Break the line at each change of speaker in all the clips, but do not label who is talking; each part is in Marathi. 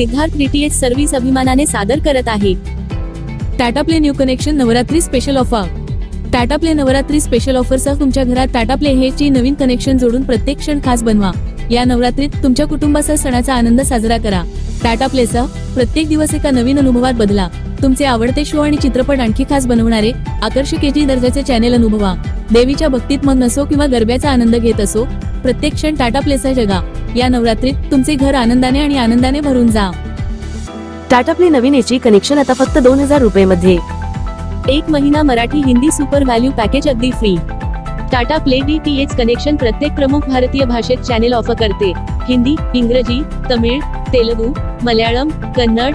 सिद्धार्थ डीटीएच सर्व्हिस अभिमानाने सादर करत आहे. Tata Play new connection Navratri special offer Tata Play Navratri special ऑफरसह तुमच्या घरात टाटा प्ले हे ची नवीन कनेक्शन जोडून प्रत्येक क्षण खास बनवा. या नवरात्रीत तुमच्या कुटुंबासह सणाचा आनंद साजरा करा. टाटा प्लेसह प्रत्येक दिवस एका नवीन अनुभवात बदला. तुमचे आवडते शो आणि चित्रपट आणखी खास बनवणारे आकर्षक डी दर्जाचे चॅनेल अनुभवा. देवीच्या भक्तीत मग्न असो किंवा गरब्याचा आनंद घेत असो प्रत्येक क्षण टाटा प्लेसह जगा. या नवरात्रीत तुमचे घर आनंदाने आणि आनंदाने भरून जा.
टाटा प्ले नवीन एची कनेक्शन आता फक्त दोन हजार रुपये मध्ये
एक महिना Marathi Hindi super value package अगदी free. Tata Play D T H connection प्रत्येक प्रमुख भारतीय भाषेत चॅनेल ऑफर करते. हिंदी इंग्रजी तमिळ तेलुगू मल्याळम कन्नड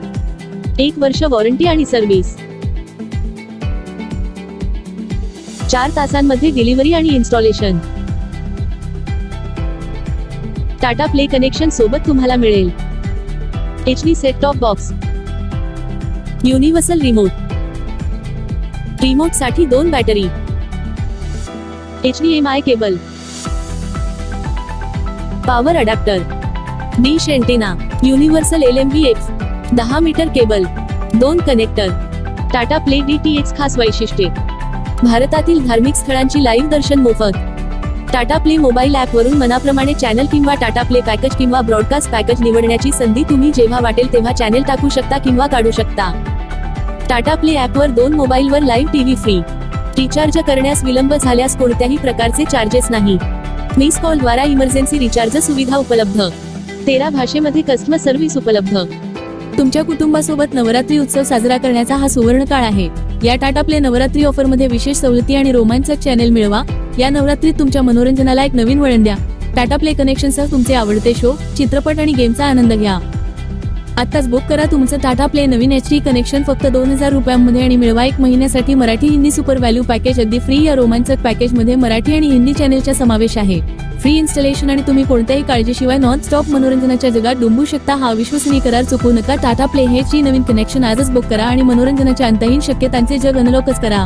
एक वर्ष वॉरंटी आणि सर्व्हिस चार तासांमध्ये डिलिव्हरी आणि इन्स्टॉलेशन टाटा प्ले कनेक्शन सोबत तुम्हाला मिळेल. H D set top box universal remote रिमोटसाठी दोन battery H D M I cable power adapter dish antenna universal L M B X दहा मीटर केबल दोन connector Tata Play D T X खास वैशिष्ट्ये. भारतातील धार्मिक स्थळांची लाईव्ह दर्शन मोफत. टाटा प्ले मोबाईल ॲपवरून मनाप्रमाणे चॅनल किंवा टाटा प्ले पॅकेज किंवा ब्रॉडकास्ट पॅकेज निवडण्याची संधी तुम्ही जेव्हा वाटेल तेव्हा चॅनल टाकू शकता किंवा काढू शकता. टाटा प्ले ॲपवर दोन मोबाईलवर लाईव्ह टीव्ही फ्री रिचार्ज करण्यास विलंब झाल्यास कोणत्याही प्रकारचे चार्जेस नाही. मिस कॉल द्वारा इमर्जन्सी रिचार्ज सुविधा उपलब्ध. तेरा भाषेमध्ये कस्टमर सर्व्हिस उपलब्ध. तुमच्या कुटुंबासोबत नवरात्री उत्सव साजरा करण्याचा हा सुवर्ण काळ आहे. या टाटा प्ले नवरात्री ऑफरमध्ये विशेष सवलती आणि रोमांचक चॅनेल मिळवा. या नवरात्रीत तुमच्या मनोरंजनाला एक नवीन वळण द्या. टाटा प्ले कनेक्शनसह तुमचे आवडते शो चित्रपट आणि गेमचा आनंद घ्या. आताच बुक करा तुमचं टाटा प्ले नवीन एच डी कनेक्शन फक्त दोन हजार रुपयांमध्ये आणि मिळवा एक महिन्यासाठी Marathi Hindi super value package अगदी फ्री या रोमांचक पॅकेजमध्ये मराठी आणि हिंदी चॅनेलचा समावेश आहे. फ्री इन्स्टॉलेशन आणि तुम्ही कोणत्याही काळजीशिवाय नॉन स्टॉप मनोरंजनाच्या जगात डुंबू शकता हा विश्वसनीय करार चुकवू नका. टाटा प्ले हे ची नवीन कनेक्शन आजच बुक करा आणि मनोरंजनाच्या अंतहीन शक्यतांचे जग अनलॉकच करा.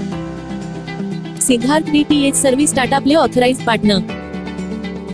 Siddharth D T H service Tata Play authorise partner.